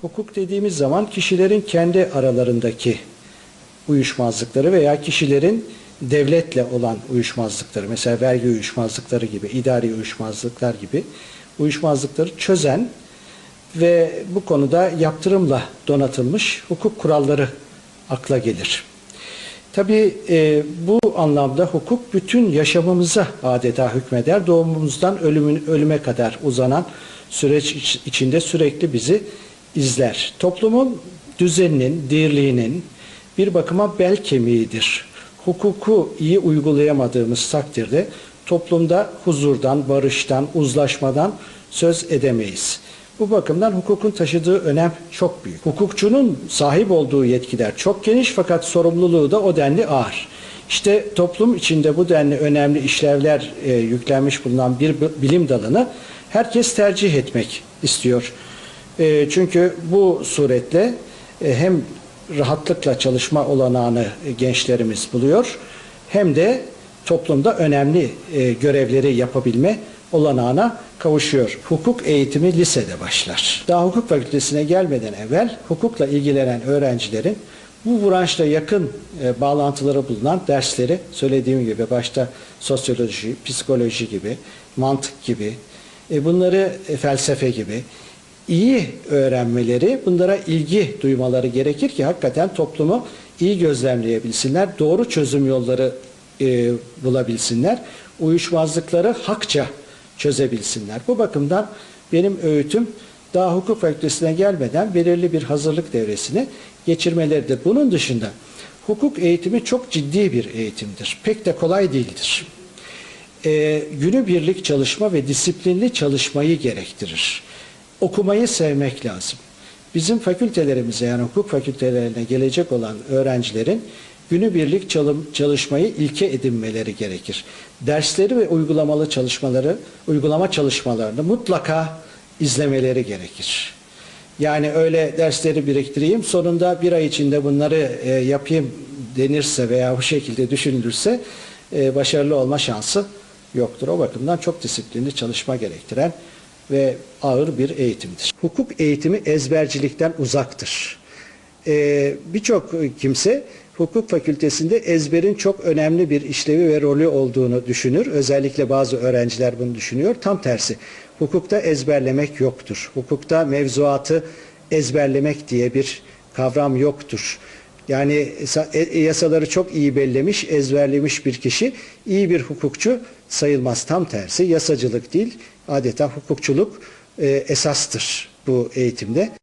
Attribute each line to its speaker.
Speaker 1: Hukuk dediğimiz zaman kişilerin kendi aralarındaki uyuşmazlıkları veya kişilerin devletle olan uyuşmazlıkları, mesela vergi uyuşmazlıkları gibi, idari uyuşmazlıklar gibi uyuşmazlıkları çözen ve bu konuda yaptırımla donatılmış hukuk kuralları akla gelir. Tabii e, bu anlamda hukuk bütün yaşamımıza adeta hükmeder. Doğumumuzdan ölümün, ölüme kadar uzanan süreç iç- içinde sürekli bizi izler. Toplumun düzeninin, dirliğinin bir bakıma bel kemiğidir. Hukuku iyi uygulayamadığımız takdirde toplumda huzurdan, barıştan, uzlaşmadan söz edemeyiz. Bu bakımdan hukukun taşıdığı önem çok büyük. Hukukçunun sahip olduğu yetkiler çok geniş fakat sorumluluğu da o denli ağır. İşte toplum içinde bu denli önemli işlevler e, yüklenmiş bulunan bir bi- bilim dalını herkes tercih etmek istiyor. E, çünkü bu suretle e, hem rahatlıkla çalışma olanağını e, gençlerimiz buluyor hem de toplumda önemli e, görevleri yapabilme olanağına kavuşuyor. Hukuk eğitimi lisede başlar. Daha hukuk fakültesine gelmeden evvel hukukla ilgilenen öğrencilerin bu branşla yakın e, bağlantıları bulunan dersleri söylediğim gibi başta sosyoloji, psikoloji gibi, mantık gibi, e, bunları e, felsefe gibi iyi öğrenmeleri, bunlara ilgi duymaları gerekir ki hakikaten toplumu iyi gözlemleyebilsinler, doğru çözüm yolları e, bulabilsinler, uyuşmazlıkları hakça çözebilsinler. Bu bakımdan benim öğütüm daha hukuk fakültesine gelmeden belirli bir hazırlık devresini geçirmeleridir. Bunun dışında hukuk eğitimi çok ciddi bir eğitimdir. Pek de kolay değildir. Ee, günübirlik çalışma ve disiplinli çalışmayı gerektirir. Okumayı sevmek lazım. Bizim fakültelerimize yani hukuk fakültelerine gelecek olan öğrencilerin günübirlik çalışmayı ilke edinmeleri gerekir. Dersleri ve uygulamalı çalışmaları, uygulama çalışmalarını mutlaka izlemeleri gerekir. Yani öyle dersleri biriktireyim, sonunda bir ay içinde bunları e, yapayım denirse veya bu şekilde düşünülürse e, başarılı olma şansı yoktur. O bakımdan çok disiplinli çalışma gerektiren ve ağır bir eğitimdir. Hukuk eğitimi ezbercilikten uzaktır. Ee, Birçok kimse hukuk fakültesinde ezberin çok önemli bir işlevi ve rolü olduğunu düşünür. Özellikle bazı öğrenciler bunu düşünüyor. Tam tersi. Hukukta ezberlemek yoktur. Hukukta mevzuatı ezberlemek diye bir kavram yoktur. Yani sa- e- yasaları çok iyi bellemiş, ezberlemiş bir kişi iyi bir hukukçu sayılmaz. Tam tersi yasacılık değil, adeta hukukçuluk e, esastır bu eğitimde.